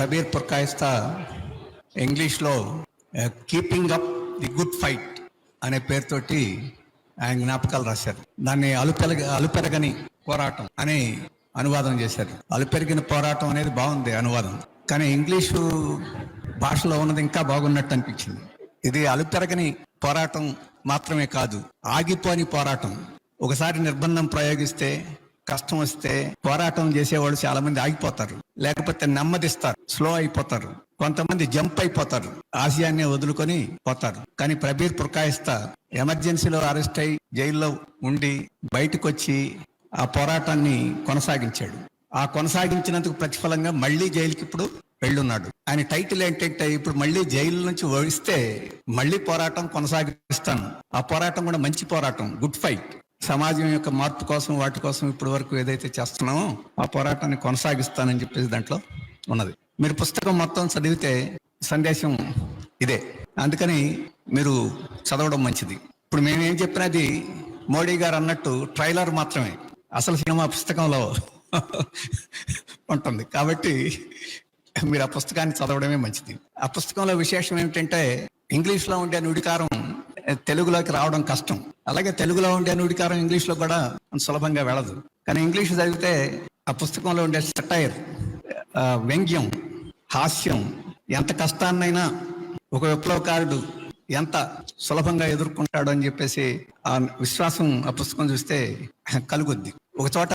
ప్రబీర్ పుర్కాయిస్తా ఇంగ్లీష్లో keeping up the good fight అనే పేరుతోటి ఆయన జ్ఞాపకాలు రాశారు. దాన్ని అలుపెరగ అలుపెరగని పోరాటం అని అనువాదం చేశారు. అలుపెరిగిన పోరాటం అనేది బాగుంది అనువాదం. కానీ ఇంగ్లీషు భాషలో ఉన్నది ఇంకా బాగున్నట్టు అనిపించింది. ఇది అలుపెరగని పోరాటం మాత్రమే కాదు ఆగిపోని పోరాటం. ఒకసారి నిర్బంధం ప్రయోగిస్తే కష్టం వస్తే పోరాటం చేసేవాళ్ళు చాలా మంది ఆగిపోతారు. లేకపోతే నెమ్మదిస్తారు. స్లో అయిపోతారు. కొంతమంది జంప్ అయిపోతారు. ఆశయాన్ని వదులుకొని పోతారు. కానీ ప్రబీర్ పురకాయిస్తా ఎమర్జెన్సీలో అరెస్ట్ అయి జైల్లో ఉండి బయటకు వచ్చి ఆ పోరాటాన్ని కొనసాగించాడు. ఆ కొనసాగించినందుకు ప్రతిఫలంగా మళ్ళీ జైలుకి ఇప్పుడు వెళ్ళున్నాడు. ఆయన టైటిల్ ఏంటంటే ఇప్పుడు మళ్ళీ జైలు నుంచి వహిస్తే మళ్ళీ పోరాటం కొనసాగిస్తాను. ఆ పోరాటం కూడా మంచి పోరాటం. గుడ్ ఫైట్ సమాజం యొక్క మార్పు కోసం వాటి కోసం ఇప్పటి వరకు ఏదైతే చేస్తున్నామో ఆ పోరాటాన్ని కొనసాగిస్తానని చెప్పేసి దాంట్లో ఉన్నది. మీరు పుస్తకం మొత్తం చదివితే సందేశం ఇదే. అందుకని మీరు చదవడం మంచిది. ఇప్పుడు మేమేం చెప్పినది? మోడీ గారు అన్నట్టు ట్రైలర్ మాత్రమే. అసలు సినిమా పుస్తకంలో ఉంటుంది. కాబట్టి మీరు ఆ పుస్తకాన్ని చదవడమే మంచిది. ఆ పుస్తకంలో విశేషం ఏమిటంటే ఇంగ్లీష్లో ఉండే నుడికారం తెలుగులోకి రావడం కష్టం. అలాగే తెలుగులో ఉండే నుడికారం ఇంగ్లీష్లో కూడా సులభంగా వెళ్ళదు. కానీ ఇంగ్లీష్ చదివితే ఆ పుస్తకంలో ఉండే సటైర్ వ్యంగ్యం హాస్యం ఎంత కష్టాన్నైనా ఒక విప్లవకారుడు ఎంత సులభంగా ఎదుర్కొంటాడు అని చెప్పేసి ఆ విశ్వాసం ఆ పుస్తకం చూస్తే కలుగుద్ది. ఒక చోట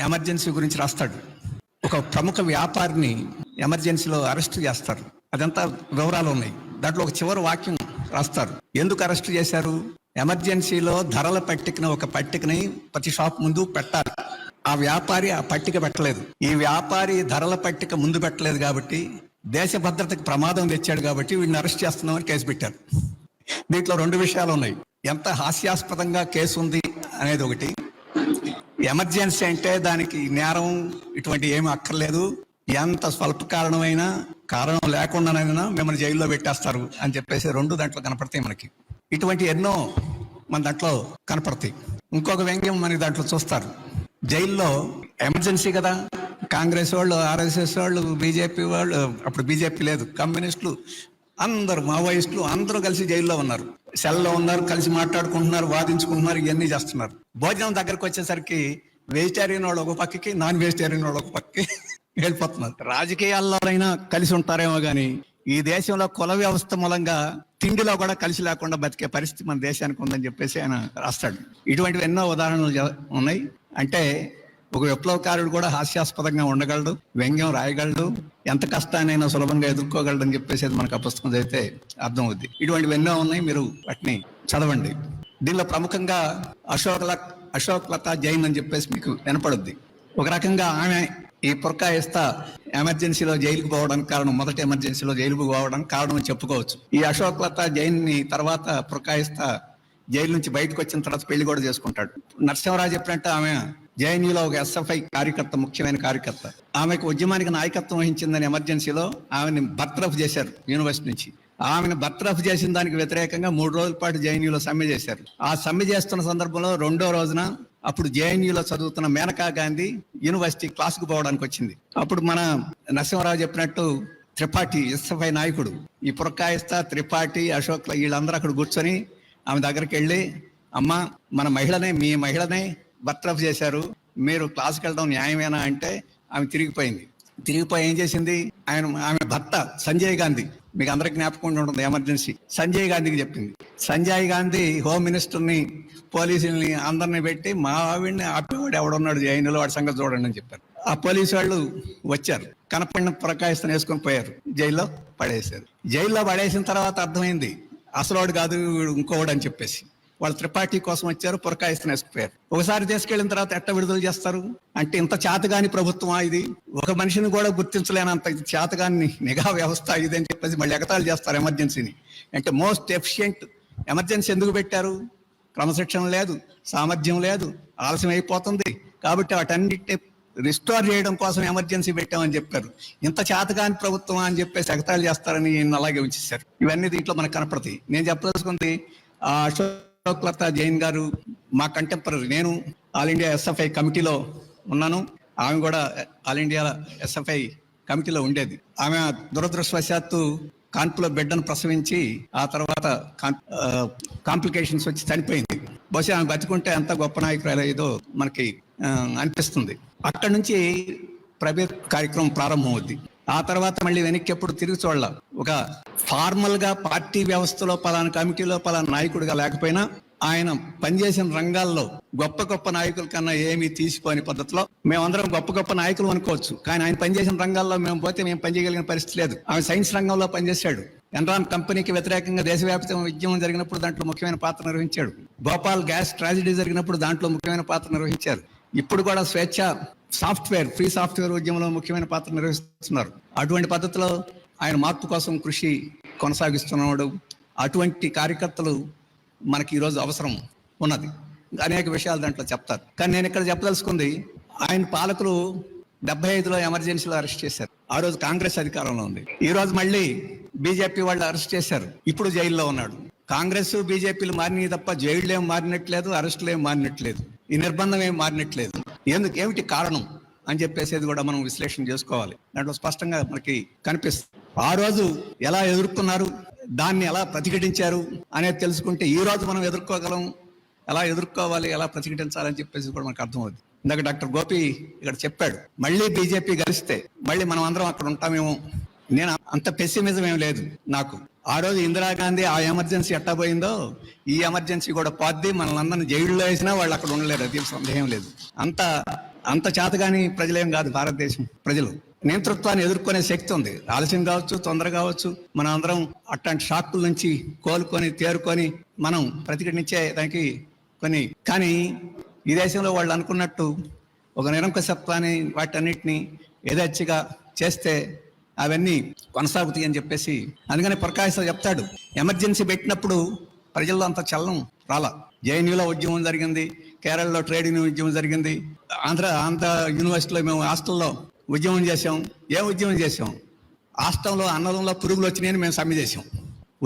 ఎమర్జెన్సీ గురించి రాస్తాడు. ఒక ప్రముఖ వ్యాపారిని ఎమర్జెన్సీలో అరెస్ట్ చేస్తారు. అదంతా వివరాలు ఉన్నాయి. దాంట్లో ఒక చివరి వాక్యం రాస్తారు. ఎందుకు అరెస్ట్ చేశారు? ఎమర్జెన్సీలో ధరల పట్టికన ఒక పట్టికని ప్రతి షాప్ ముందు పెట్టాలి. ఆ వ్యాపారి ఆ పట్టిక పెట్టలేదు. ఈ వ్యాపారి ధరల పట్టిక ముందు పెట్టలేదు కాబట్టి దేశ భద్రతకు ప్రమాదం తెచ్చాడు కాబట్టి వీడిని అరెస్ట్ చేస్తున్నామని కేసు పెట్టారు. దీంట్లో రెండు విషయాలు ఉన్నాయి. ఎంత హాస్యాస్పదంగా కేసు ఉంది అనేది ఒకటి. ఎమర్జెన్సీ అంటే దానికి నేరం ఇటువంటి ఏమి అక్కర్లేదు. ఎంత స్వల్ప కారణమైనా కారణం లేకుండానైనా మిమ్మల్ని జైల్లో పెట్టేస్తారు అని చెప్పేసి రెండు దాంట్లో కనపడతాయి మనకి. ఇటువంటి ఎన్నో మన దాంట్లో కనపడతాయి. ఇంకొక వ్యంగ్యం మనకి దాంట్లో చూస్తారు. జైల్లో ఎమర్జెన్సీ కదా. కాంగ్రెస్ వాళ్ళు ఆర్ఎస్ఎస్ వాళ్ళు బీజేపీ వాళ్ళు అప్పుడు బీజేపీ లేదు. కమ్యూనిస్టులు అందరు మావోయిస్టులు అందరూ కలిసి జైల్లో ఉన్నారు. సెల్లో ఉన్నారు కలిసి మాట్లాడుకుంటున్నారు వాదించుకుంటున్నారు ఇవన్నీ చేస్తున్నారు. భోజనం దగ్గరకు వచ్చేసరికి వెజిటేరియన్ వాళ్ళు ఒక పక్కకి నాన్ వెజిటేరియన్ వాళ్ళు ఒక పక్కకి. వెళ్ళిపోతున్నారు. రాజకీయాల్లోనైనా కలిసి ఉంటారేమో కానీ ఈ దేశంలో కుల వ్యవస్థ మూలంగా తిండిలో కూడా కలిసి లేకుండా బతికే పరిస్థితి మన దేశానికి ఉందని చెప్పేసి ఆయన రాస్తాడు. ఇటువంటివి ఎన్నో ఉదాహరణలు ఉన్నాయి. అంటే ఒక విప్లవకారుడు కూడా హాస్యాస్పదంగా ఉండగలడు వ్యంగ్యం రాయగలడు ఎంత కష్టాన్నైనా సులభంగా ఎదుర్కోగలడు అని చెప్పేసి మనకు ఆ పుస్తకం చదివితే అర్థం అవుద్ది ఇటువంటివి ఎన్నో ఉన్నాయి. మీరు వాటిని చదవండి. దీనిలో ప్రముఖంగా అశోక్ అశోక్ లత జైన్ అని చెప్పేసి మీకు వినపడుద్ది. ఒక రకంగా ఆమె ఈ పురకాయిస్తా ఎమర్జెన్సీలో జైలుకు పోవడానికి కారణం మొదటి ఎమర్జెన్సీలో జైలుకు పోవడానికి కారణం చెప్పుకోవచ్చు. ఈ అశోక్ లత జైన్ని తర్వాత పుర్కాయిస్తా జైలు నుంచి బయటకు వచ్చిన తర్వాత పెళ్ళి కూడా చేసుకుంటాడు. నరసింహరాజు చెప్పినట్టు ఆమె జేఎన్యూలో ఒక ఎస్ఎఫ్ఐ కార్యకర్త ముఖ్యమైన కార్యకర్త. ఆమెకు ఉద్యమానికి నాయకత్వం వహించిందని ఎమర్జెన్సీలో ఆమెని బర్త్రఫ్ చేశారు యూనివర్సిటీ నుంచి. ఆమెను బర్త్రఫ్ చేసిన దానికి వ్యతిరేకంగా మూడు రోజుల పాటు జేఎన్యూలో సమ్మె చేశారు. ఆ సమ్మె చేస్తున్న సందర్భంలో రెండో రోజున అప్పుడు జేఎన్యూలో చదువుతున్న మేనకా గాంధీ యూనివర్సిటీ క్లాస్కు పోవడానికి వచ్చింది. అప్పుడు మన నరసింహరావు చెప్పినట్టు త్రిపాఠి ఎస్ఎఫ్ఐ నాయకుడు. ఈ పురకాయిస్తా త్రిపాఠి అశోక్ వీళ్ళందరూ అక్కడ కూర్చొని ఆమె దగ్గరికి వెళ్ళి అమ్మ మన మహిళనే మీ మహిళనే బర్త్రఫ్ చేశారు. మీరు క్లాస్కి వెళ్ళడం న్యాయమేనా? అంటే ఆమె తిరిగిపోయింది. తిరిగిపోయి ఏం చేసింది? ఆయన ఆమె భర్త సంజయ్ గాంధీ మీకు అందరికి జ్ఞాపకం ఉంటుంది ఎమర్జెన్సీ. సంజయ్ గాంధీకి చెప్పింది. సంజయ్ గాంధీ హోమ్ మినిస్టర్ని పోలీసుల్ని అందరిని పెట్టి మా ఆవిడ్ని ఆపేవాడు ఎవడున్నాడు జైన్లో వాడి సంగతి చూడండి అని చెప్పారు. ఆ పోలీసు వాళ్ళు వచ్చారు. కనపడిన ప్రకాశం వేసుకొని పోయారు. జైల్లో పడేశారు. జైల్లో పడేసిన తర్వాత అర్థమైంది. అసలు వాడు కాదు వీడు ఇంకోడు అని చెప్పేసి. వాళ్ళు త్రిపాఠి కోసం వచ్చారు పురకాయిస్తున్న వేసుకుపోయారు ఒకసారి తీసుకెళ్ళిన తర్వాత ఎట్ట విడుదల చేస్తారు? అంటే ఇంత చేతగాని ప్రభుత్వమా ఇది? ఒక మనిషిని కూడా గుర్తించలేనంత చేతగాని నిఘా వ్యవస్థ ఇది అని చెప్పేసి మళ్ళీ ఎగతాళి చేస్తారు ఎమర్జెన్సీని. అంటే మోస్ట్ ఎఫిషియంట్ ఎమర్జెన్సీ ఎందుకు పెట్టారు? క్రమశిక్షణ లేదు సామర్థ్యం లేదు ఆలస్యం అయిపోతుంది కాబట్టి వాటన్నిటిని రిస్టోర్ చేయడం కోసం ఎమర్జెన్సీ పెట్టామని చెప్పారు. ఇంత చేతగాని ప్రభుత్వం అని చెప్పేసి ఎగతాళి చేస్తారని అలాగే ఉంచేశారు. ఇవన్నీ దీంట్లో మనకు కనపడతాయి. నేను చెప్పదలుచుకుంది లోక్లత జైన్ గారు మా కంటెంపరీ నేను ఆల్ ఇండియా ఎస్ఎఫ్ఐ కమిటీలో ఉన్నాను. ఆమె కూడా ఆల్ ఇండియా ఎస్ఎఫ్ఐ కమిటీలో ఉండేది. ఆమె దురదృష్టవశాత్తు కాన్పులో బిడ్డను ప్రసవించి ఆ తర్వాత కాంప్లికేషన్స్ వచ్చి చనిపోయింది. బహుశా ఆమె బతుకుంటే అంత గొప్ప నాయకురాలు ఏదో మనకి అనిపిస్తుంది. అక్కడి నుంచి ప్రైవేట్ కార్యక్రమం ప్రారంభం అవుద్ది ఆ తర్వాత మళ్ళీ వెనక్కి ఎప్పుడు తిరిగి చూడాల. ఒక ఫార్మల్గా పార్టీ వ్యవస్థలో పలానా కమిటీలో పలానా నాయకుడిగా లేకపోయినా ఆయన పనిచేసిన రంగాల్లో గొప్ప గొప్ప నాయకుల కన్నా ఏమీ తీసిపోని పద్ధతిలో మేమందరం గొప్ప గొప్ప నాయకులు అనుకోవచ్చు. కానీ ఆయన పనిచేసిన రంగాల్లో మేము పోతే మేము పనిచేయగలిగిన పరిస్థితి లేదు. ఆయన సైన్స్ రంగంలో పనిచేశాడు. ఎన్రాన్ కంపెనీకి వ్యతిరేకంగా దేశవ్యాప్తంగా ఉద్యమం జరిగినప్పుడు దాంట్లో ముఖ్యమైన పాత్ర నిర్వహించాడు. భోపాల్ గ్యాస్ ట్రాజడీ జరిగినప్పుడు దాంట్లో ముఖ్యమైన పాత్ర నిర్వహించారు. ఇప్పుడు కూడా స్వేచ్ఛ సాఫ్ట్వేర్ ఫ్రీ సాఫ్ట్వేర్ ఉద్యమంలో ముఖ్యమైన పాత్ర నిర్వహిస్తున్నారు. అటువంటి పద్ధతిలో ఆయన మార్పు కోసం కృషి కొనసాగిస్తున్నాడు. అటువంటి కార్యకర్తలు మనకి ఈరోజు అవసరం ఉన్నది. అనేక విషయాలు దాంట్లో చెప్తారు. కానీ నేను ఇక్కడ చెప్పదలుచుకుంది ఆయన పాలకులు డెబ్బై ఐదులో ఎమర్జెన్సీలో అరెస్ట్ చేశారు. ఆ రోజు కాంగ్రెస్ అధికారంలో ఉంది. ఈ రోజు మళ్ళీ బీజేపీ వాళ్ళు అరెస్ట్ చేశారు. ఇప్పుడు జైల్లో ఉన్నాడు. కాంగ్రెస్ బీజేపీలు మారినాయి తప్ప జైళ్ళు ఏం మారినట్లేదు అరెస్టులు ఏం మారినట్లేదు. ఈ నిర్బంధం ఏం మారినట్లేదు. ఎందుకు ఏమిటి కారణం అని చెప్పేసేది కూడా మనం విశ్లేషణ చేసుకోవాలి. దాంట్లో స్పష్టంగా మనకి కనిపిస్తుంది. ఆ రోజు ఎలా ఎదుర్కొన్నారు? దాన్ని ఎలా ప్రతిఘటించారు? అనేది తెలుసుకుంటే ఈ రోజు మనం ఎదుర్కోగలం. ఎలా ఎదుర్కోవాలి? ఎలా ప్రతిఘటించాలని చెప్పేసి కూడా మనకు అర్థమవుతుంది ఇందాక డాక్టర్ గోపి ఇక్కడ చెప్పాడు. మళ్ళీ బీజేపీ గెలిస్తే మళ్ళీ మనం అందరం అక్కడ ఉంటామేమో. నేను అంత పెసిమిజం ఏం లేదు నాకు. ఆ రోజు ఇందిరాగాంధీ ఆ ఎమర్జెన్సీ ఎట్టా పోయిందో ఈ ఎమర్జెన్సీ కూడా పోద్ది. మనల్ని అందరిని జైల్లో వేసినా వాళ్ళు అక్కడ ఉండలేరు. అది సందేహం లేదు. అంత అంత చేతగాని ప్రజలేం కాదు భారతదేశం ప్రజలు. నేతృత్వాన్ని ఎదుర్కొనే శక్తి ఉంది. ఆలస్యం కావచ్చు తొందర కావచ్చు మనం అందరం అట్లాంటి షాక్ల నుంచి కోలుకొని తేరుకొని మనం ప్రతిఘటించే దానికి కొన్ని. కానీ ఈ దేశంలో వాళ్ళు అనుకున్నట్టు ఒక నిరంకుశత్వాన్ని వాటన్నిటిని యథేచ్ఛగా చేస్తే అవన్నీ కొనసాగుతాయి అని చెప్పేసి అందుకని ప్రకాశం చెప్తాడు. ఎమర్జెన్సీ పెట్టినప్పుడు ప్రజల్లో అంత చలనం రాలా. జేఎన్యూలో ఉద్యమం జరిగింది కేరళలో ట్రేడ్ యూనియన్ ఉద్యమం జరిగింది ఆంధ్ర ఆంధ్ర యూనివర్సిటీలో మేము హాస్టల్లో ఉద్యమం చేసాం ఏం ఉద్యమం చేసాం రాష్ట్రంలో అన్నదంలో పురుగులు వచ్చినాయని మేము సమ్మె చేసాం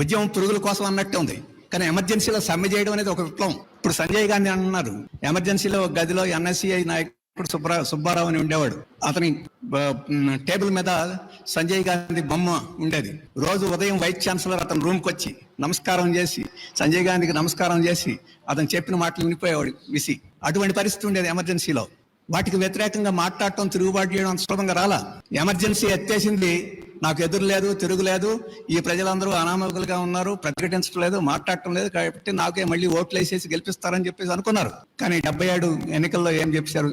ఉద్యమం పురుగుల కోసం అన్నట్టే ఉంది. కానీ ఎమర్జెన్సీలో సమ్మె చేయడం అనేది ఒక విప్లవం. ఇప్పుడు సంజయ్ గాంధీ అంటున్నారు ఎమర్జెన్సీలో గదిలో ఎన్ఎస్సీఐ నాయకుడు సుబ్బరా సుబ్బారావు అని ఉండేవాడు. అతని టేబుల్ మీద సంజయ్ గాంధీ బొమ్మ ఉండేది. రోజు ఉదయం వైస్ ఛాన్సలర్ అతని రూమ్కి వచ్చి నమస్కారం చేసి సంజయ్ గాంధీకి నమస్కారం చేసి అతను చెప్పిన మాటలు వినిపోయేవాడు విసి. అటువంటి పరిస్థితి ఉండేది ఎమర్జెన్సీలో. వాటికి వ్యతిరేకంగా మాట్లాడటం తిరుగుబాటు చేయడం అంత సులభంగా రాలా? ఎమర్జెన్సీ ఎత్తేసింది. నాకు ఎదురు లేదు తిరుగులేదు ఈ ప్రజలందరూ అనామకులుగా ఉన్నారు. ప్రతిఘటించడం లేదు మాట్లాడటం లేదు కాబట్టి నాకే మళ్ళీ ఓట్లు వేసేసి గెలిపిస్తారని చెప్పేసి అనుకున్నారు. కానీ డెబ్బై ఏడు ఎన్నికల్లో ఏం చెప్పారు?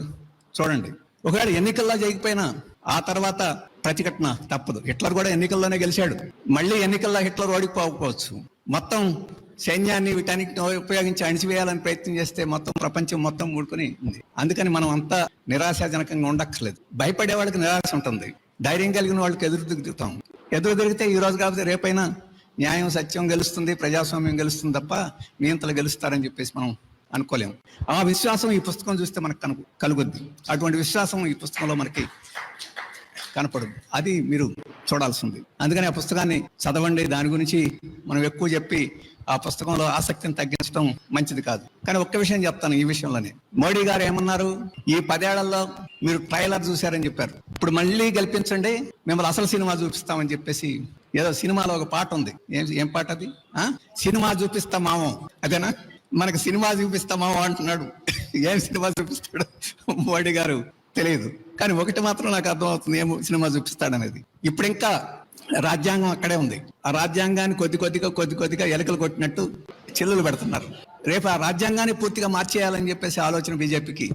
చూడండి. ఒకవేళ ఎన్నికల్లో చేయకపోయినా ఆ తర్వాత ప్రతిఘటన తప్పదు. హిట్లర్ కూడా ఎన్నికల్లోనే గెలిచాడు. మళ్ళీ ఎన్నికల్లో హిట్లర్ ఓడిపోకపోవచ్చు. మొత్తం సైన్యాన్ని వీటానికి ఉపయోగించి అణిచివేయాలని ప్రయత్నం చేస్తే మొత్తం ప్రపంచం మొత్తం ఊడుకుని ఉంది. అందుకని మనం అంతా నిరాశాజనకంగా ఉండక్కర్లేదు. భయపడే వాళ్ళకి నిరాశ ఉంటుంది. ధైర్యం కలిగిన వాళ్ళకి ఎదురు దిగుతాం. ఎదురు దిగితే ఈ రోజు కాకపోతే రేపైనా న్యాయం సత్యం గెలుస్తుంది ప్రజాస్వామ్యం గెలుస్తుంది తప్ప నియంత్రణ గెలుస్తారని చెప్పేసి మనం అనుకోలేము. ఆ విశ్వాసం ఈ పుస్తకం చూస్తే మనకు కను కలుగుద్ది. అటువంటి విశ్వాసం ఈ పుస్తకంలో మనకి కనపడదు. అది మీరు చూడాల్సింది. అందుకని ఆ పుస్తకాన్ని చదవండి. దాని గురించి మనం ఎక్కువ చెప్పి ఆ పుస్తకంలో ఆసక్తిని తగ్గించడం మంచిది కాదు. కానీ ఒక్క విషయం చెప్తాను ఈ విషయంలోనే. మోడీ గారు ఏమన్నారు? ఈ పదేళ్ళలో మీరు ట్రైలర్ చూశారని చెప్పారు. ఇప్పుడు మళ్ళీ గెలిపించండి. మిమ్మల్ని అసలు సినిమా చూపిస్తామని చెప్పేసి ఏదో సినిమాలో ఒక పాట ఉంది. ఏం ఏం పాట అది? సినిమా సినిమా చూపిస్తామామో. అదేనా? మనకు సినిమా చూపిస్తామామో అంటున్నాడు. ఏం సినిమా చూపిస్తాడు? మోడీ గారు తెలియదు. కానీ ఒకటి మాత్రం నాకు అర్థమవుతుంది ఏమో సినిమా చూపిస్తాడనేది. ఇప్పుడు ఇంకా రాజ్యాంగం అక్కడే ఉంది. ఆ రాజ్యాంగాన్ని కొద్ది కొద్దిగా కొద్ది కొద్దిగా ఎలకలు కొట్టినట్టు చిల్లులు పెడుతున్నారు. రేపు ఆ రాజ్యాంగాన్ని పూర్తిగా మార్చేయాలని చెప్పేసి ఆలోచన బీజేపీకి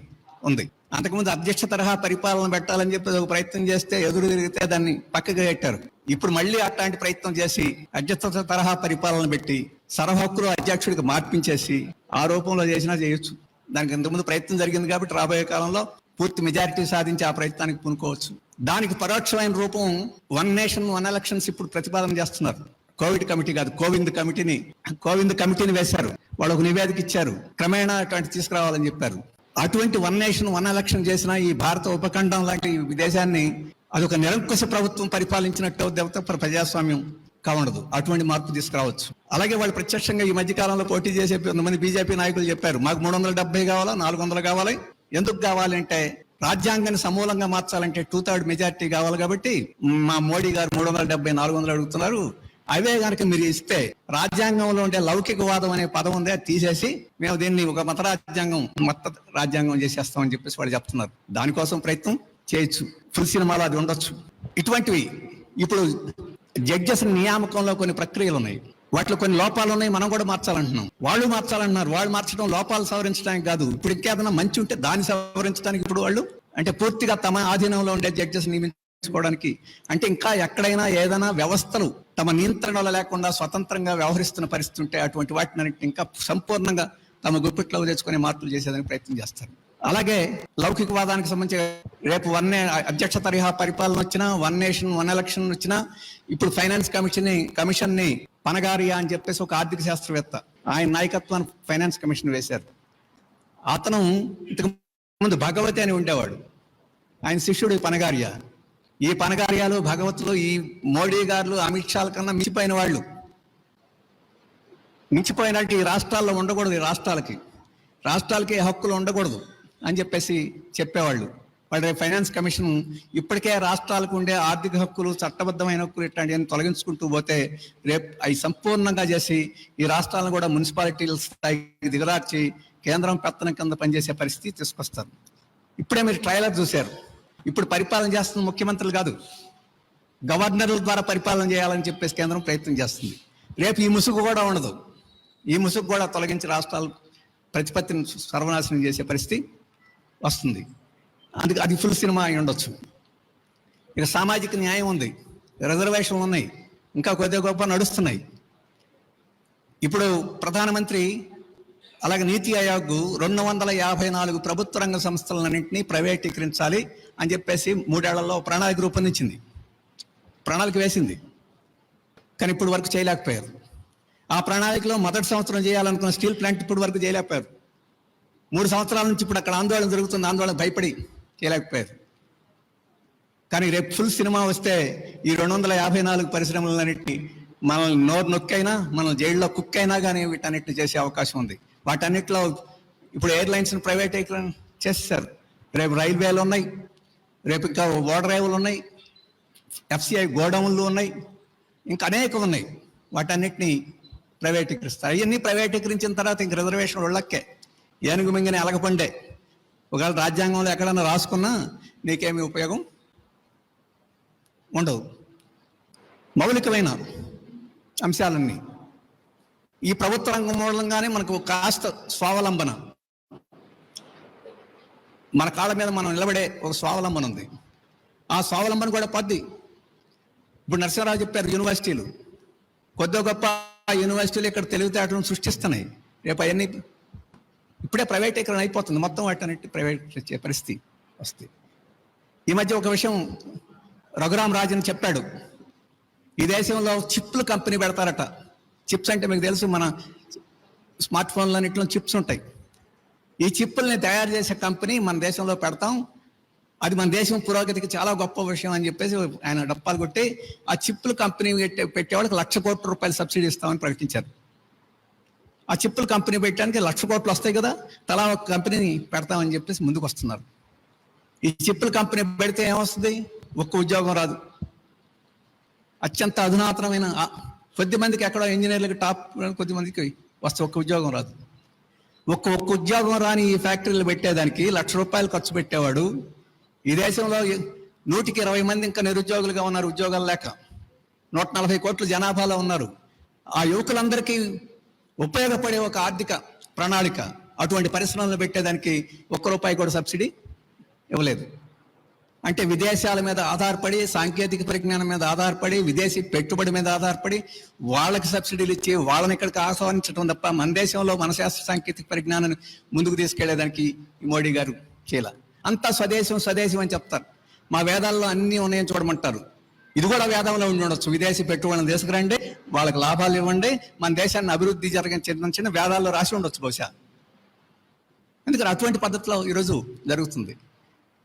ఉంది. అంతకుముందు అధ్యక్ష తరహా పరిపాలన పెట్టాలని చెప్పేసి ఒక ప్రయత్నం చేస్తే ఎదురు తిరిగితే దాన్ని పక్కగా పెట్టారు ఇప్పుడు మళ్ళీ అట్లాంటి ప్రయత్నం చేసి అధ్యక్ష తరహా పరిపాలన పెట్టి సర్వహక్కులు అధ్యక్షుడికి మార్పించేసి ఆ రూపంలో చేసినా చేయొచ్చు. దానికి ఇంతకుముందు ప్రయత్నం జరిగింది కాబట్టి రాబోయే కాలంలో పూర్తి మెజారిటీ సాధించి ఆ ప్రయత్నానికి పూనుకోవచ్చు. దానికి పరోక్షమైన రూపం వన్ నేషన్ వన్ ఎలక్షన్స్ ఇప్పుడు ప్రతిపాదన చేస్తున్నారు. కోవిడ్ కమిటీ కాదు కోవింద్ కమిటీని కోవింద్ కమిటీని వేశారు. వాళ్ళు ఒక నివేదిక ఇచ్చారు. క్రమేణా అటువంటి తీసుకురావాలని చెప్పారు. అటువంటి వన్ నేషన్ వన్ ఎలక్షన్ చేసిన ఈ భారత ఉపఖండం లాంటి విదేశాన్ని దేశాన్ని అదొక నిరంకుశ ప్రభుత్వం పరిపాలించినట్టు దేవత ప్రజాస్వామ్యం కావడదు. అటువంటి మార్పు తీసుకురావచ్చు. అలాగే వాళ్ళు ప్రత్యక్షంగా ఈ మధ్య కాలంలో పోటీ చేసే కొంతమంది బీజేపీ నాయకులు చెప్పారు. మాకు మూడు వందల డెబ్బై కావాలా నాలుగు వందలు కావాలి ఎందుకు కావాలంటే రాజ్యాంగాన్ని సమూలంగా మార్చాలంటే టూ థర్డ్ మెజారిటీ కావాలి కాబట్టి మా మోడీ గారు మూడు వందల డెబ్బై నాలుగు వందలు అడుగుతున్నారు. అవే కనుక మీరు ఇస్తే రాజ్యాంగంలో ఉండే లౌకికవాదం అనే పదం ఉంది అది తీసేసి మేము దీన్ని ఒక మత రాజ్యాంగం మత రాజ్యాంగం చేసేస్తామని చెప్పేసి వాళ్ళు చెప్తున్నారు. దానికోసం ప్రయత్నం చేయొచ్చు. ఫుల్ సినిమాలో అది ఉండొచ్చు. ఇటువంటివి ఇప్పుడు జడ్జెస్ నియామకంలో కొన్ని ప్రక్రియలు ఉన్నాయి. వాటిలో కొన్ని లోపాలు ఉన్నాయి మనం కూడా మార్చాలంటున్నాం. వాళ్ళు మార్చాలంటున్నారు. వాళ్ళు మార్చడం లోపాలు సవరించడానికి కాదు. ఇప్పుడు ఇంకేదైనా మంచి ఉంటే దాన్ని సవరించడానికి ఇప్పుడు వాళ్ళు అంటే పూర్తిగా తమ ఆధీనంలో ఉండే జడ్జెస్ నియమించుకోవడానికి అంటే ఇంకా ఎక్కడైనా ఏదైనా వ్యవస్థలు తమ నియంత్రణలో లేకుండా స్వతంత్రంగా వ్యవహరిస్తున్న పరిస్థితి ఉంటే అటువంటి వాటిని ఇంకా సంపూర్ణంగా తమ గుప్పిట్లో తెచ్చుకునే మార్పులు చేసేదానికి ప్రయత్నం చేస్తారు. అలాగే లౌకికవాదానికి సంబంధించి రేపు వన్ నే- అధ్యక్ష తరహా పరిపాలన వచ్చినా వన్ నేషన్ వన్ ఎలక్షన్ వచ్చినా ఇప్పుడు ఫైనాన్స్ కమిషన్ కమిషన్ని పనగారియా అని చెప్పేసి ఒక ఆర్థిక శాస్త్రవేత్త ఆయన నాయకత్వాన్ని ఫైనాన్స్ కమిషన్ వేశారు. అతను ఇంతకు ముందు భగవతి అని ఉండేవాడు. ఆయన శిష్యుడు ఈ పనగారియా. ఈ పనగార్యాలు భగవత్తులు ఈ మోడీ గారు అమిత్ షాల కన్నా మించిపోయిన వాళ్ళు. మించిపోయినట్టు ఈ రాష్ట్రాల్లో ఉండకూడదు ఈ రాష్ట్రాలకి. రాష్ట్రాలకి హక్కులు ఉండకూడదు అని చెప్పేసి చెప్పేవాళ్ళు. వాళ్ళు ఫైనాన్స్ కమిషన్ ఇప్పటికే రాష్ట్రాలకు ఉండే ఆర్థిక హక్కులు చట్టబద్ధమైన హక్కులు ఇట్లాంటివన్నీ తొలగించుకుంటూ పోతే రేపు అవి సంపూర్ణంగా చేసి ఈ రాష్ట్రాలను కూడా మున్సిపాలిటీల స్థాయికి దిగరార్చి కేంద్రం పెత్తనం కింద పనిచేసే పరిస్థితి తీసుకొస్తారు. ఇప్పుడే మీరు ట్రైలర్ చూశారు. ఇప్పుడు పరిపాలన చేస్తున్న ముఖ్యమంత్రులు కాదు గవర్నర్ల ద్వారా పరిపాలన చేయాలని చెప్పేసి కేంద్రం ప్రయత్నం చేస్తుంది. రేపు ఈ ముసుగు కూడా ఉండదు. ఈ ముసుగు కూడా తొలగించి రాష్ట్రాలు ప్రతిపత్తిని సర్వనాశనం చేసే పరిస్థితి వస్తుంది. అందుకు అది ఫుల్ సినిమా అయి ఉండొచ్చు. ఇక సామాజిక న్యాయం ఉంది. రిజర్వేషన్లు ఉన్నాయి. ఇంకా కొద్దిగా గొప్ప నడుస్తున్నాయి. ఇప్పుడు ప్రధానమంత్రి అలాగే నీతి ఆయోగ్ రెండు వందల యాభై నాలుగు ప్రభుత్వ రంగ సంస్థలన్నింటినీ ప్రైవేటీకరించాలి అని చెప్పేసి మూడేళ్ళలో ప్రణాళిక రూపొందించింది. ప్రణాళిక వేసింది. కానీ ఇప్పుడు వరకు చేయలేకపోయారు. ఆ ప్రణాళికలో మొదటి సంవత్సరం చేయాలనుకున్న స్టీల్ ప్లాంట్ ఇప్పుడు వరకు చేయలేకపోయారు. మూడు సంవత్సరాల నుంచి ఇప్పుడు అక్కడ ఆందోళన జరుగుతుంది. ఆందోళన భయపడి చేయలేకపోయారు. కానీ రేపు ఫుల్ సినిమా వస్తే ఈ రెండు వందల యాభై నాలుగు పరిశ్రమలన్నింటినీ మనల్ని నోరు నొక్కైనా మనం జైల్లో కుక్ అయినా కానీ వీటన్నిటిని చేసే అవకాశం ఉంది. వాటన్నిటిలో ఇప్పుడు ఎయిర్లైన్స్ ప్రైవేటీకరణ చేస్తారు. రేపు రైల్వేలు ఉన్నాయి రేపు ఇంకా ఓడర్ రైవులు ఉన్నాయి ఎఫ్సిఐ గోడౌన్లు ఉన్నాయి ఇంకా అనేక ఉన్నాయి. వాటన్నిటిని ప్రైవేటీకరిస్తారు. అవన్నీ ప్రైవేటీకరించిన తర్వాత ఇంక రిజర్వేషన్ వాళ్ళకే ఏనుగు మింగని అలగపండే ఒకవేళ రాజ్యాంగంలో ఎక్కడన్నా రాసుకున్నా నీకేమి ఉపయోగం ఉండవు. మౌలికమైన అంశాలన్నీ. ఈ ప్రభుత్వ రంగం మూలంగానే మనకు కాస్త స్వావలంబన. మన కాళ్ళ మీద మనం నిలబడే ఒక స్వావలంబన ఉంది. ఆ స్వావలంబన కూడా పద్ది. ఇప్పుడు నరసింహరావు చెప్పారు యూనివర్సిటీలు. కొద్ది గొప్ప యూనివర్సిటీలు ఇక్కడ తెలివితేటలను సృష్టిస్తున్నాయి. రేపు అవన్నీ ఇప్పుడే ప్రైవేటీకరణ అయిపోతుంది. మొత్తం వాటన్నిటి ప్రైవేట్ చేసే పరిస్థితి వస్తుంది ఈ మధ్య ఒక విషయం రఘురామ్ రాజన్ చెప్పాడు. ఈ దేశంలో చిప్లు కంపెనీ పెడతారట. చిప్స్ అంటే మీకు తెలుసు మన స్మార్ట్ ఫోన్లన్నింటిలో చిప్స్ ఉంటాయి. ఈ చిప్పుల్ని తయారు చేసే కంపెనీ మన దేశంలో పెడతాం. అది మన దేశం పురోగతికి చాలా గొప్ప విషయం అని చెప్పేసి ఆయన డప్పాలు కొట్టి ఆ చిప్పులు కంపెనీ పెట్టే పెట్టేవాళ్ళకి లక్ష కోట్ల రూపాయలు సబ్సిడీ ఇస్తామని ప్రకటించారు. ఆ చిప్పులు కంపెనీ పెట్టడానికి లక్ష కోట్లు వస్తాయి కదా తలా ఒక కంపెనీని పెడతామని చెప్పేసి ముందుకు వస్తున్నారు ఈ చిప్పుల కంపెనీ పెడితే ఏమొస్తుంది? ఒక్క ఉద్యోగం రాదు. అత్యంత అధునాతనమైన కొద్ది మందికి ఎక్కడో ఇంజనీర్లకు టాప్ కొద్ది మందికి వస్తే ఒక్క ఉద్యోగం రాదు. ఒక్క ఒక్క ఉద్యోగం రాని ఈ ఫ్యాక్టరీలు పెట్టేదానికి లక్ష రూపాయలు ఖర్చు పెట్టేవాడు. ఈ దేశంలో నూటికి ఇరవై మంది ఇంకా నిరుద్యోగులుగా ఉన్నారు ఉద్యోగాలు లేక. నూట నలభై కోట్ల జనాభాలో ఉన్నారు. ఆ యువకులందరికీ ఉపయోగపడే ఒక ఆర్థిక ప్రణాళిక అటువంటి పరిశ్రమలు పెట్టేదానికి ఒక్క రూపాయి కూడా సబ్సిడీ ఇవ్వలేదు. అంటే విదేశాల మీద ఆధారపడి సాంకేతిక పరిజ్ఞానం మీద ఆధారపడి విదేశీ పెట్టుబడి మీద ఆధారపడి వాళ్ళకి సబ్సిడీలు ఇచ్చి వాళ్ళని ఇక్కడికి ఆహ్వానించడం తప్ప మన దేశంలో మన శాస్త్ర సాంకేతిక పరిజ్ఞానాన్ని ముందుకు తీసుకెళ్ళేదానికి మోడీ గారు చేయాల. అంతా స్వదేశం స్వదేశం అని చెప్తారు. మా వేదాల్లో అన్నీ ఉన్నాయని చూడమంటారు. ఇది కూడా వేదంలో ఉండి ఉండొచ్చు. విదేశీ పెట్టుబడులను తీసుకురండి వాళ్ళకి లాభాలు ఇవ్వండి మన దేశాన్ని అభివృద్ధి జరగని చిన్న చిన్న వేదాల్లో రాసి ఉండొచ్చు బహుశా. ఎందుకంటే అటువంటి పద్ధతిలో ఈరోజు జరుగుతుంది.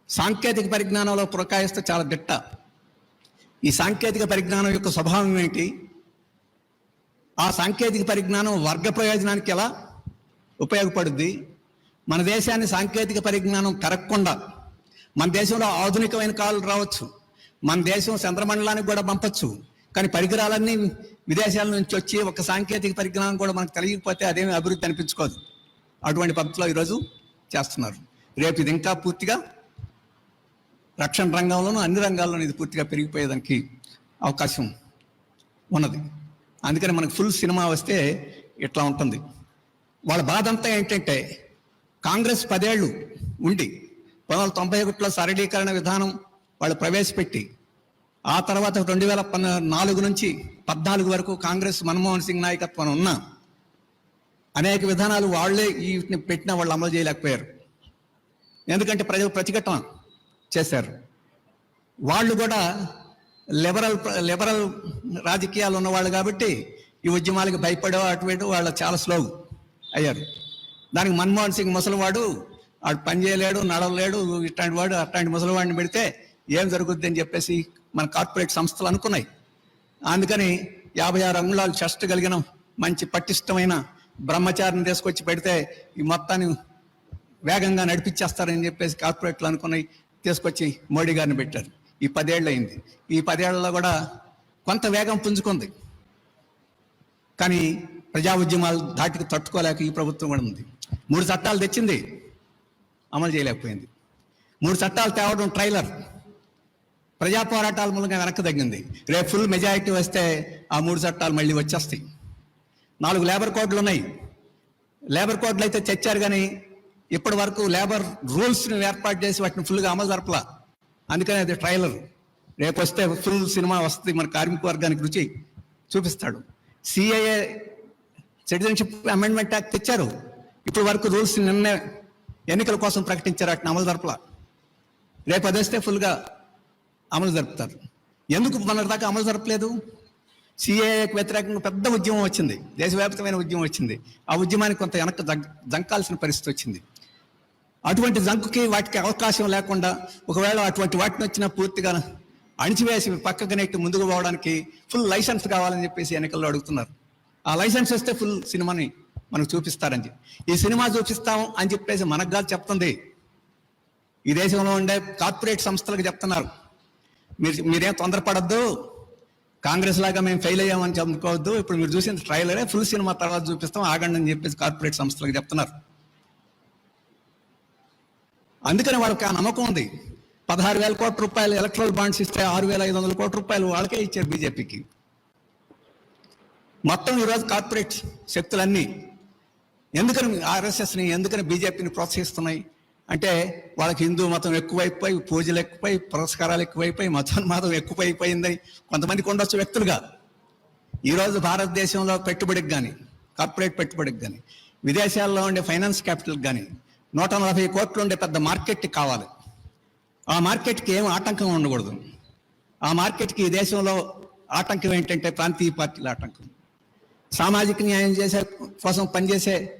సాంకేతిక పరిజ్ఞానంలో పురకాయిస్తే చాలా దిట్ట. ఈ సాంకేతిక పరిజ్ఞానం యొక్క స్వభావం ఏంటి? ఆ సాంకేతిక పరిజ్ఞానం వర్గ ప్రయోజనానికి ఎలా ఉపయోగపడుద్ది? మన దేశాన్ని సాంకేతిక పరిజ్ఞానం పెరగకుండా మన దేశంలో ఆధునికమైన కాలు రావచ్చు. మన దేశం చంద్రమండలానికి కూడా పంపచ్చు. కానీ పరికరాలన్నీ విదేశాల నుంచి వచ్చి ఒక సాంకేతిక పరిజ్ఞానం కూడా మనకు తెలియకపోతే అదేమి అభివృద్ధి అనిపించుకోదు. అటువంటి పద్ధతిలో ఈరోజు చేస్తున్నారు. రేపు ఇది ఇంకా పూర్తిగా రక్షణ రంగంలోనూ అన్ని రంగాల్లోనూ ఇది పూర్తిగా పెరిగిపోయేదానికి అవకాశం ఉన్నది. అందుకని మనకు ఫుల్ సినిమా వస్తే ఇట్లా ఉంటుంది. వాళ్ళ బాధ అంతా ఏంటంటే కాంగ్రెస్ పదేళ్ళు ఉండి పంతొమ్మిది వందల తొంభై ఒకటిలో సరళీకరణ విధానం వాళ్ళు ప్రవేశపెట్టి ఆ తర్వాత రెండు వేల పన్న నాలుగు నుంచి పద్నాలుగు వరకు కాంగ్రెస్ మన్మోహన్ సింగ్ నాయకత్వం ఉన్న అనేక విధానాలు వాళ్ళే వీటిని పెట్టినా వాళ్ళు అమలు చేయలేకపోయారు. ఎందుకంటే ప్రజలు ప్రతిఘటన చేశారు. వాళ్ళు కూడా లిబరల్ లిబరల్ రాజకీయాలు ఉన్నవాళ్ళు కాబట్టి ఈ ఉద్యమాలకు భయపడే అటువంటి వాళ్ళు చాలా స్లో అయ్యారు. దానికి మన్మోహన్ సింగ్ ముసలివాడు వాడు పని చేయలేడు నడవలేడు ఇట్లాంటి వాడు అట్లాంటి ముసలివాడిని పెడితే ఏం జరుగుద్ది అని చెప్పేసి మన కార్పొరేట్ సంస్థలు అనుకున్నాయి. అందుకని యాభై ఆరు అంగుళాలు చెస్ట్ కలిగిన మంచి పటిష్టమైన బ్రహ్మచారిని తీసుకొచ్చి పెడితే ఈ మొత్తాన్ని వేగంగా నడిపించేస్తారని చెప్పేసి కార్పొరేట్లు అనుకున్నాయి. తీసుకొచ్చి మోడీ గారిని పెట్టారు. ఈ పదేళ్ళు అయింది. ఈ పదేళ్ళలో కూడా కొంత వేగం పుంజుకుంది. కానీ ప్రజా ఉద్యమాలు దాటికి తట్టుకోలేక ఈ ప్రభుత్వం కూడా ఉంది. మూడు చట్టాలు తెచ్చింది. అమలు చేయలేకపోయింది. మూడు చట్టాలు తేవడం ట్రైలర్. ప్రజా పోరాటాల మూలంగా వెనక్కి తగ్గింది. రేపు ఫుల్ మెజారిటీ వస్తే ఆ మూడు చట్టాలు మళ్ళీ వచ్చేస్తాయి. నాలుగు లేబర్ కోడ్లు ఉన్నాయి. లేబర్ కోడ్లు అయితే తెచ్చారు కానీ ఇప్పటి వరకు లేబర్ రూల్స్ని ఏర్పాటు చేసి వాటిని ఫుల్గా అమలు జరపలా. అందుకని అది ట్రైలర్ రేపు వస్తే ఫుల్ సినిమా వస్తుంది మన కార్మిక వర్గానికి రుచి చూపిస్తాడు. సిఐఏ సిటిజన్షిప్ అమెండ్మెంట్ యాక్ట్ తెచ్చారు. ఇప్పటి వరకు రూల్స్ నిన్నే ఎన్నికల కోసం ప్రకటించారు. వాటిని అమలు జరపలా. రేపు అది వస్తే ఫుల్గా అమలు జరుపుతారు. ఎందుకు మన దాకా అమలు జరపలేదు? సిఏఏకి వ్యతిరేకంగా పెద్ద ఉద్యమం వచ్చింది. దేశవ్యాప్తమైన ఉద్యమం వచ్చింది. ఆ ఉద్యమానికి కొంత వెనక జంకాల్సిన పరిస్థితి వచ్చింది. అటువంటి జంకుకి వాటికి అవకాశం లేకుండా ఒకవేళ అటువంటి వాటిని వచ్చినా పూర్తిగా అణిచివేసి పక్కకు నెట్టి ముందుకు పోవడానికి ఫుల్ లైసెన్స్ కావాలని చెప్పేసి ఎన్నికల్లో అడుగుతున్నారు. ఆ లైసెన్స్ వస్తే ఫుల్ సినిమాని మనకు చూపిస్తారని ఈ సినిమా చూపిస్తాం అని చెప్పేసి మనకు కాదు చెప్తుంది. ఈ దేశంలో ఉండే కార్పొరేట్ సంస్థలకు చెప్తున్నారు. మీరు మీరేం తొందరపడద్దు. కాంగ్రెస్ లాగా మేము ఫెయిల్ అయ్యామని చెప్పుకోవద్దు. ఇప్పుడు మీరు చూసిన ట్రైలరే ఫుల్ సినిమా తర్వాత చూపిస్తాం. ఆగండి అని చెప్పేసి కార్పొరేట్ సంస్థలకు చెప్తున్నారు. అందుకని వాళ్ళకి ఆ నమ్మకం ఉంది. పదహారు వేల కోట్ల రూపాయలు ఎలక్ట్రల్ బాండ్స్ ఇస్తే ఆరు వేల ఐదు వందల కోట్ల రూపాయలు వాళ్ళకే ఇచ్చారు బీజేపీకి. మొత్తం ఈరోజు కార్పొరేట్ శక్తులన్నీ ఎందుకని ఆర్ఎస్ఎస్ని ఎందుకని బీజేపీని ప్రోత్సహిస్తున్నాయి? అంటే వాళ్ళకి హిందూ మతం ఎక్కువైపోయి పూజలు ఎక్కువై పురస్కారాలు ఎక్కువైపోయి మతోన్మాదం ఎక్కువైపోయిందని కొంతమందికి ఉండొచ్చు వ్యక్తులుగా ఈరోజు భారతదేశంలో పెట్టుబడికి కానీ కార్పొరేట్ పెట్టుబడికి కానీ విదేశాల్లో ఉండే ఫైనాన్స్ క్యాపిటల్కి కానీ నూట నలభై కోట్లు ఉండే పెద్ద మార్కెట్ కావాలి. ఆ మార్కెట్కి ఏం ఆటంకం ఉండకూడదు. ఆ మార్కెట్కి ఈ దేశంలో ఆటంకం ఏంటంటే ప్రాంతీయ పార్టీల ఆటంకం. సామాజిక న్యాయం చేసే కోసం పనిచేసే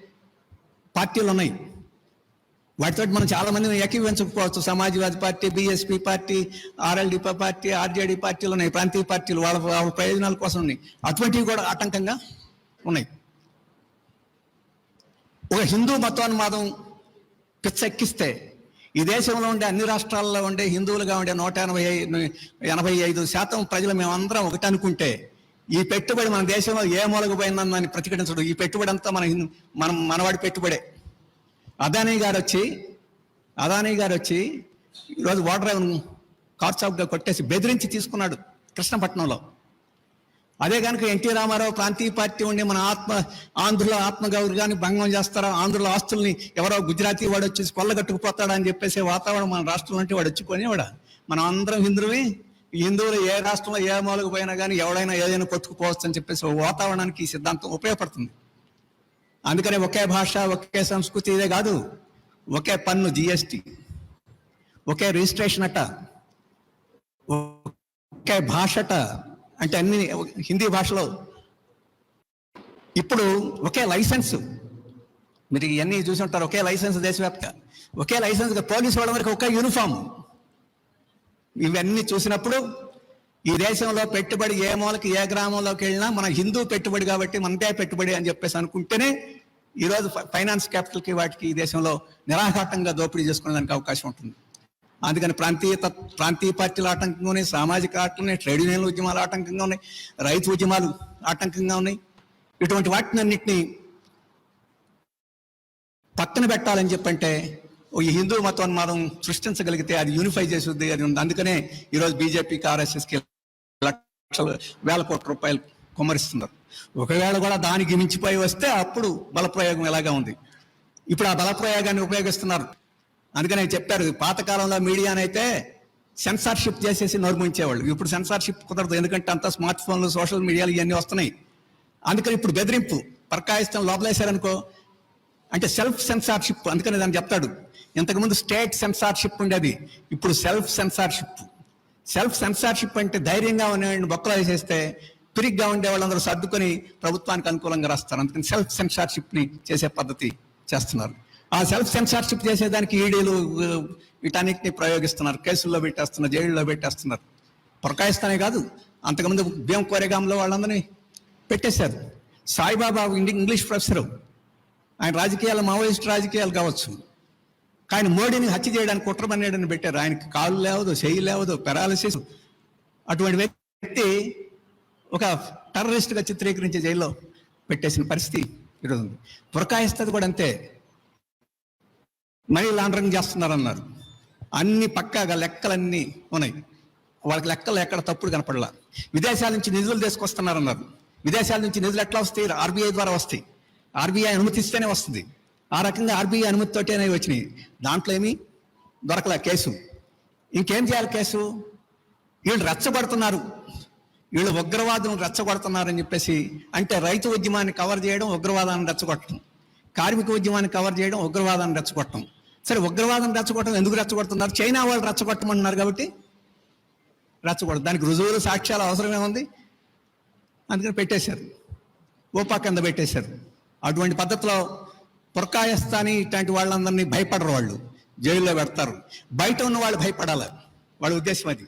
పార్టీలు ఉన్నాయి. వాటితో మనం చాలా మంది ఏకీవించకపోవచ్చు Samajwadi party BSP party RLD party RJD పార్టీలు ఉన్నాయి. ప్రాంతీయ పార్టీలు వాళ్ళ వాళ్ళ ప్రయోజనాల కోసం ఉన్నాయి. అటువంటివి కూడా ఆటంకంగా ఉన్నాయి. ఒక హిందూ మతోన్మాదం పిచ్చెక్కిస్తే ఈ దేశంలో ఉండే అన్ని రాష్ట్రాల్లో ఉండే హిందువులుగా ఉండే నూట ఎనభై ఎనభై ఐదు శాతం ప్రజలు మేమందరం ఒకటి అనుకుంటే ఈ పెట్టుబడి మన దేశంలో ఏ మూలకపోయిందని దాన్ని ప్రతిఘటించడు. ఈ పెట్టుబడి అంతా మన హిందూ మనం మనవాడి పెట్టుబడే. అదానీ గారు వచ్చి అదానీ గారు వచ్చి ఈరోజు వాటర్ డ్రైవర్ కార్ కొట్టేసి బెదిరించి తీసుకున్నాడు కృష్ణపట్నంలో. అదే కనుక ఎన్టీ రామారావు ప్రాంతీయ పార్టీ ఉండి మన ఆత్మ ఆంధ్రుల ఆత్మగౌరవాన్ని భంగం చేస్తారా? ఆంధ్రుల ఆస్తుల్ని ఎవరో గుజరాతీ వాడు వచ్చేసి కొల్లగట్టుకుపోతాడా అని చెప్పేసి వాతావరణం మన రాష్ట్రంలో అంటే వాడు వచ్చుకొనేవాడా మనం అందరం హిందువులమే హిందువులు ఏ రాష్ట్రంలో ఏ మూలకు పోయినా కానీ ఎవడైనా ఏదైనా కొట్టుకుపోవచ్చు అని చెప్పేసి ఓ వాతావరణానికి ఈ సిద్ధాంతం ఉపయోగపడుతుంది. అందుకనే ఒకే భాష ఒకే సంస్కృతి ఇదే కాదు. ఒకే పన్ను జిఎస్టి ఒకే రిజిస్ట్రేషన్ అట. ఒకే భాషట అంటే. అన్ని హిందీ భాషలో. ఇప్పుడు ఒకే లైసెన్స్. మీరు ఇవన్నీ చూసి ఉంటారు. ఒకే లైసెన్స్ దేశవ్యాప్త ఒకే లైసెన్స్ పోలీసు వాళ్ళ వరకు ఒకే యూనిఫామ్. ఇవన్నీ చూసినప్పుడు ఈ దేశంలో పెట్టుబడి ఏ మూలకి ఏ గ్రామంలోకి వెళ్ళినా మన హిందూ పెట్టుబడి కాబట్టి మనదే పెట్టుబడి అని చెప్పేసి అనుకుంటేనే ఈరోజు ఫైనాన్స్ క్యాపిటల్కి వాటికి ఈ దేశంలో నిరాఘాటంగా దోపిడీ చేసుకునేదానికి అవకాశం ఉంటుంది. అందుకని ప్రాంతీయత ప్రాంతీయ పార్టీలు ఆటంకంగా ఉన్నాయి సామాజిక ఆటలు ట్రేడ్ యూనియన్ ఉద్యమాలు ఆటంకంగా ఉన్నాయి రైతు ఉద్యమాలు ఆటంకంగా ఉన్నాయి. ఇటువంటి వాటిని అన్నింటినీ పక్కన పెట్టాలని చెప్పంటే ఓ ఈ హిందూ మతోన్మాదం మనం సృష్టించగలిగితే అది యూనిఫై చేస్తుంది అది ఉంది. అందుకనే ఈరోజు బీజేపీకి ఆర్ఎస్ఎస్కి లక్షల వేల కోట్ల రూపాయలు కుమ్మరిస్తున్నారు. ఒకవేళ కూడా దానికి మించిపోయి వస్తే అప్పుడు బలప్రయోగం ఎలాగా ఉంది. ఇప్పుడు ఆ బలప్రయోగాన్ని ఉపయోగిస్తున్నారు. అందుకనే చెప్పారు పాతకాలంలో మీడియానైతే సెన్సార్షిప్ చేసేసి నోరుమించేవాళ్ళు ఇప్పుడు సెన్సార్షిప్ కుదరదు ఎందుకంటే అంతా స్మార్ట్ ఫోన్లు సోషల్ మీడియాలు ఇవన్నీ వస్తున్నాయి. అందుకని ఇప్పుడు బెదిరింపు పరకాయిస్తాం లోపలేశారనుకో అంటే సెల్ఫ్ సెన్సార్షిప్ అందుకని దాన్ని చెప్తాడు. ఇంతకుముందు స్టేట్ సెన్సార్షిప్ ఉండేది ఇప్పుడు సెల్ఫ్ సెన్సార్షిప్. సెల్ఫ్ సెన్సార్షిప్ అంటే ధైర్యంగా ఉండేవాడిని బొక్కలు వేసేస్తే పిరిగ్గా ఉండే వాళ్ళందరూ సర్దుకొని ప్రభుత్వానికి అనుకూలంగా రాస్తారు. అందుకని సెల్ఫ్ సెన్సార్షిప్ని చేసే పద్ధతి చేస్తున్నారు. ఆ సెల్ఫ్ సెన్సార్షిప్ చేసేదానికి ఈడీలు వీటన్నిటిని ప్రయోగిస్తున్నారు. కేసుల్లో పెట్టేస్తున్నారు జైళ్ళలో పెట్టేస్తున్నారు. పొరకాయిస్తానే కాదు. అంతకుముందు భీం కోరేగాంలో వాళ్ళందరినీ పెట్టేశారు. Saibaba English professor. ఆయన రాజకీయాలు మావోయిస్ట్ రాజకీయాలు కావచ్చు. కానీ మోడీని హత్య చేయడానికి కుట్రమన్నాడని పెట్టారు. ఆయనకి కాళ్ళు లేవదు చెయ్యి లేవదు పెరాలసిస్. అటువంటి వ్యక్తి ఒక టెర్రరిస్ట్గా చిత్రీకరించే జైల్లో పెట్టేసిన పరిస్థితి ఈరోజు ఉంది. పురకాయిస్తుంది కూడా అంతే. మనీ లాండరింగ్ చేస్తున్నారన్నారు. అన్ని పక్కాగా లెక్కలన్నీ ఉన్నాయి. వాళ్ళకి లెక్కలు ఎక్కడ తప్పుడు కనపడలా. విదేశాల నుంచి నిధులు తీసుకొస్తున్నారన్నారు. విదేశాల నుంచి నిధులు ఎట్లా వస్తాయి? ఆర్బీఐ ద్వారా వస్తాయి. ఆర్బీఐ అనుమతిస్తేనే వస్తుంది. ఆ రకంగా ఆర్బీఐ అనుమతితోటేనే వచ్చినాయి. దాంట్లో ఏమి? దొరకలే కేసు. ఇంకేం చేయాలి కేసు? వీళ్ళు రెచ్చగొడుతున్నారు. వీళ్ళు ఉగ్రవాదులను రెచ్చగొడుతున్నారని చెప్పేసి అంటే రైతు ఉద్యమాన్ని కవర్ చేయడం ఉగ్రవాదాన్ని రెచ్చగొట్టడం. కార్మిక ఉద్యమాన్ని కవర్ చేయడం ఉగ్రవాదాన్ని రెచ్చగొట్టడం. సరే ఉగ్రవాదం రెచ్చగొట్టడం ఎందుకు రెచ్చగొడుతున్నారు? చైనా వాళ్ళు రెచ్చగొట్టమంటున్నారు కాబట్టి రెచ్చగొడదు దానికి రుజువులు సాక్ష్యాలు అవసరమే ఉంది. అందుకని పెట్టేశారు. ఓపా కింద పెట్టేశారు. అటువంటి పద్ధతిలో పురకాయస్తాని ఇట్లాంటి వాళ్ళందరినీ భయపడరు వాళ్ళు జైల్లో పెడతారు. బయట ఉన్న వాళ్ళు భయపడాలి వాళ్ళ ఉద్దేశం అది.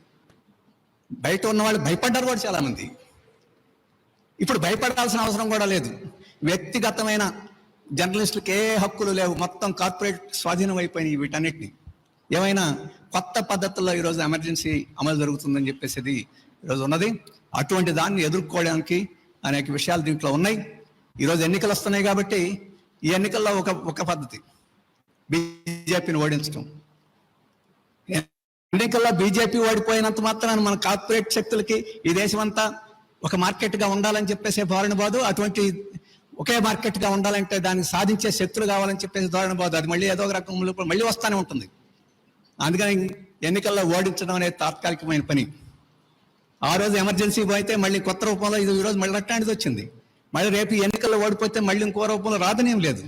బయట ఉన్న వాళ్ళు భయపడ్డారు కూడా చాలామంది. ఇప్పుడు భయపడాల్సిన అవసరం కూడా లేదు. వ్యక్తిగతమైన జర్నలిస్టులకు ఏ హక్కులు లేవు. మొత్తం కార్పొరేట్ స్వాధీనం అయిపోయినాయి వీటన్నిటిని. ఏమైనా కొత్త పద్ధతుల్లో ఈరోజు ఎమర్జెన్సీ అమలు జరుగుతుందని చెప్పేసి ఈరోజు ఉన్నది. అటువంటి దాన్ని ఎదుర్కోవడానికి అనేక విషయాలు దీంట్లో ఉన్నాయి. ఈరోజు ఎన్నికలు వస్తున్నాయి కాబట్టి ఈ ఎన్నికల్లో ఒక ఒక పద్ధతి బీజేపీని ఓడించడం. ఎన్నికల్లో బీజేపీ ఓడిపోయినంత మాత్రాన మన కార్పొరేట్ శక్తులకి ఈ దేశం అంతా ఒక మార్కెట్గా ఉండాలని చెప్పేసి ధోరణి బాదు. అటువంటి ఒకే మార్కెట్గా ఉండాలంటే దాన్ని సాధించే శక్తులు కావాలని చెప్పేసి ధోరణి బాదు. అది మళ్ళీ ఏదో ఒక రకంలో మళ్ళీ వస్తానే ఉంటుంది. అందుకని ఎన్నికల్లో ఓడించడం అనేది తాత్కాలికమైన పని. ఆ రోజు ఎమర్జెన్సీ పోయితే మళ్ళీ కొత్త రూపంలో ఇది ఈ రోజు మళ్ళీ అట్లాంటిది వచ్చింది. మళ్ళీ రేపు ఎన్నికల్లో ఓడిపోతే మళ్ళీ ఇంకో రూపంలో రాదనేం లేదు.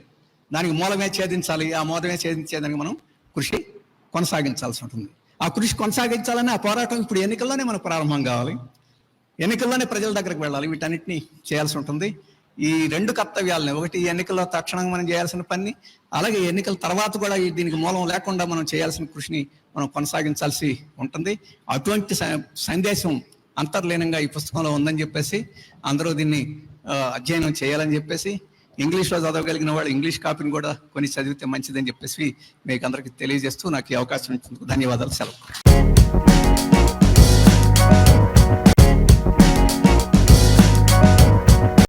దానికి మూలమే ఛేదించాలి. ఆ మూలమే ఛేదించేదానికి మనం కృషి కొనసాగించాల్సి ఉంటుంది. ఆ కృషి కొనసాగించాలని ఆ పోరాటం ఇప్పుడు ఎన్నికల్లోనే మనకు ప్రారంభం కావాలి. ఎన్నికల్లోనే ప్రజల దగ్గరకు వెళ్ళాలి. వీటన్నిటిని చేయాల్సి ఉంటుంది. ఈ రెండు కర్తవ్యాలని ఒకటి ఎన్నికల్లో తక్షణంగా మనం చేయాల్సిన పని అలాగే ఎన్నికల తర్వాత కూడా ఈ దీనికి మూలం లేకుండా మనం చేయాల్సిన కృషిని మనం కొనసాగించాల్సి ఉంటుంది. అటువంటి స- సందేశం అంతర్లీనంగా ఈ పుస్తకంలో ఉందని చెప్పేసి అందరూ దీన్ని అధ్యయనం చేయాలని చెప్పేసి ఇంగ్లీష్లో చదవగలిగిన వాళ్ళు ఇంగ్లీష్ కాపీని కూడా కొన్ని చదివితే మంచిదని చెప్పేసి మీకు అందరికీ తెలియజేస్తూ నాకు ఈ అవకాశం ఇచ్చినందుకు ధన్యవాదాలు సెలవు.